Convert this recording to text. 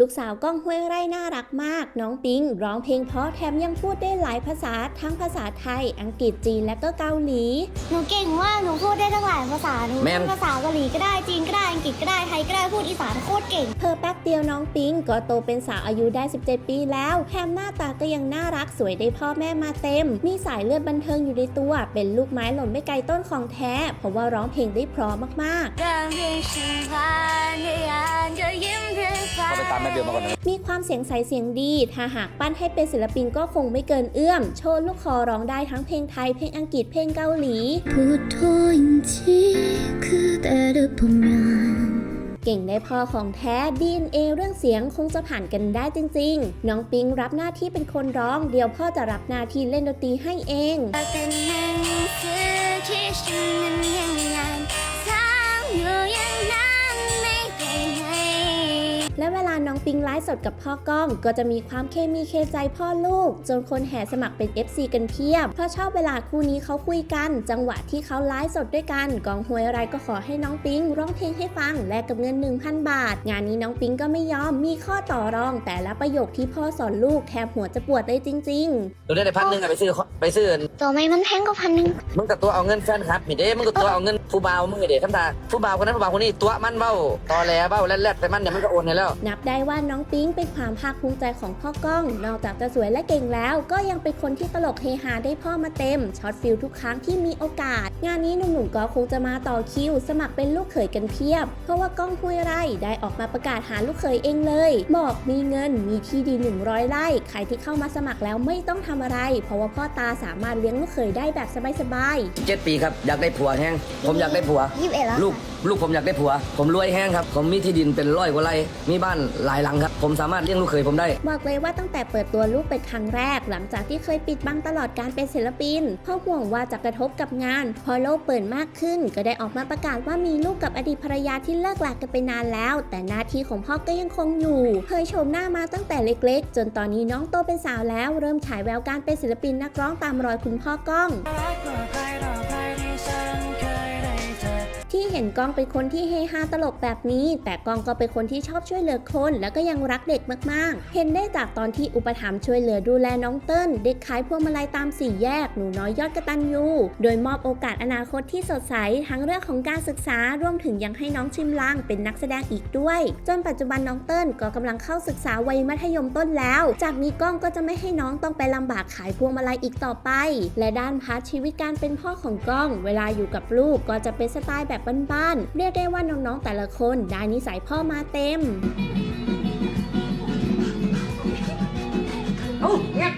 ลูกสาวก้องห้วยไร่น่ารักมาก น้องปิงร้องเพลงเพราะแถมยังพูดได้หลายภาษาทั้งภาษาไทย อังกฤษจีนและก็เกาหลี หนูเก่งมากหนูพูดได้ตั้งหลายภาษาหนู แม่น พูดภาษาเกาหลีก็ได้จีนก็ได้อังกฤษก็ได้ไทยก็ได้พูดอีสานโคตรเก่ง เพอแป๊บเดียวน้องปิงก็โตเป็นสาวอายุได้ 17 ปีแล้วแถมหน้าตาก็ยังน่ารักสวยได้พ่อแม่มาเต็ม มีสายเลือดบันเทิงอยู่ในตัว เป็นลูกไม้หล่นไม่ไกลต้นของแท้ เพราะว่าร้องเพลงได้เพราะมากๆ 让人喜欢黑暗的阴日 เขาไปตามแม่ มาเดือมาก่อนนะมีความเสียงใสเสียงดี ถ้าหากปั้นให้เป็นศิลปินก็คงไม่เกินเอื้อม โชว์ลูกคอร้องได้ทั้งเพลงไทย เพลงอังกฤษ เพลงเกาหลี เก่งได้พอของแท้ DNA เรื่องเสียงคงจะผ่านกันได้จริง ๆ น้องปิงรับหน้าที่เป็นคนร้อง เดี๋ยวพ่อจะรับหน้าที่เล่นดนตรีให้เอง เน้องปิงไลฟ์สดกับพ่อก้อง ก็จะมีความเคมีเคใจพ่อลูก จนคนแห่สมัครเป็น FC กันเพียบ เพราะชอบเวลาคู่นี้เขาคุยกัน จังหวะที่เขาไลฟ์สดด้วยกัน กองหวยอะไรก็ขอให้น้องปิงร้องเพลงให้ฟังแลกกับเงิน 1,000 บาท งานนี้น้องปิงก็ไม่ยอมมีข้อต่อรอง แต่ละประโยคที่พ่อสอนลูกแทบหัวจะปวดเลยจริงๆเราได้พันหนึ่งอะไปซื้อไปซื้อตัวไม่มันแพงกว่าพันหนึ่งมึงกับตัวเอาเงินแฟนครับมีเด้มึงกับตัวเอาเงินผู้บ่าวมึงไอเด็ทำตาผู้บ่าวคนนั้นผู้บ่าวคนนี้ตัวมันเบ้าตอแหลเบ้าแรดๆแต่มันเนี่ยมันก็โอนให้แล้ว นับได้ว่าน้องปิ๊งเป็นความภาคภูมิใจของพ่อก้อง นอกจากจะสวยและเก่งแล้ว ก็ยังเป็นคนที่ตลกเฮฮาได้พ่อมาเต็มช็อตฟิลทุกครั้งที่มีโอกาส งานนี้หนุ่มๆก็คงจะมาต่อคิว สมัครเป็นลูกเขยกันเพียบ เพราะว่าก้องห้วยไร่ได้ออกมาประกาศหาลูกเขยเองเลย บอกมีเงินมีที่ดิน100ไร่ใครที่เข้ามาสมัครแล้วไม่ต้องทำอะไร เพราะว่าพ่อตาสามารถเลี้ยงลูกเขยได้แบบสบายๆเจ็ดปีครับอยากได้ผัวแห้งผมอยากได้ผัวยี่สิบเอ็ดแล้วลูกลูกผมอยากได้ผัว ผมรวยแห้งครับ ผมมีที่ดินเป็นร้อยกว่าไร่มีบ้านหลายหลังครับ ผมสามารถเลี้ยงลูกเขยผมได้ บอกเลยว่าตั้งแต่เปิดตัวลูกเป็นครั้งแรก หลังจากที่เคยปิดบังตลอดการเป็นศิลปินเพ่อห่วงว่าจะกระทบกับงาน พอโลกเปิดมากขึ้น ก็ได้ออกมาประกาศว่ามีลูกกับอดีตภรรยาที่เลิกลากันไปนานแล้ว แต่หน้าที่ของพ่อก็ยังคงอยู่ เคยโฉมหน้ามาตั้งแต่เล็กๆ จนตอนนี้น้องโตเป็นสาวแล้ว เริ่มฉายแววการเป็นศิลปินนักร้องตามรอยคุณพ่อก้อง ห็นก้องเป็นคนที่เฮฮาตลกแบบนี้ แต่ก้องก็เป็นคนที่ชอบช่วยเหลือคน แล้วก็ยังรักเด็กมากๆ เห็นได้จากตอนที่อุปถัมภ์ช่วยเหลือดูแลน้องเติ้ลเด็กขายพวงมาลัยตามสี่แยกหนูน้อยยอดกระตันยูโดยมอบโอกาสอนาคตที่สดใสทั้งเรื่องของการศึกษารวมถึงยังให้น้องชิมลางเป็นนักแสดงอีกด้วย จนปัจจุบันน้องเติ้ลก็กำลังเข้าศึกษาวัยมัธยมต้นแล้ว จากนี้ก้องก็จะไม่ให้น้องต้องไปลำบากขายพวงมาลัยอีกต่อไป และด้านพาร์ทชีวิตการเป็นพ่อของก้อง เวลาอยู่กับลูกก็จะเป็นสไตล์แบบบ้านบ้านเรียกได้ว่าน้องๆแต่ละคนได้นิสัยพ่อมาเต็ม โอ้ย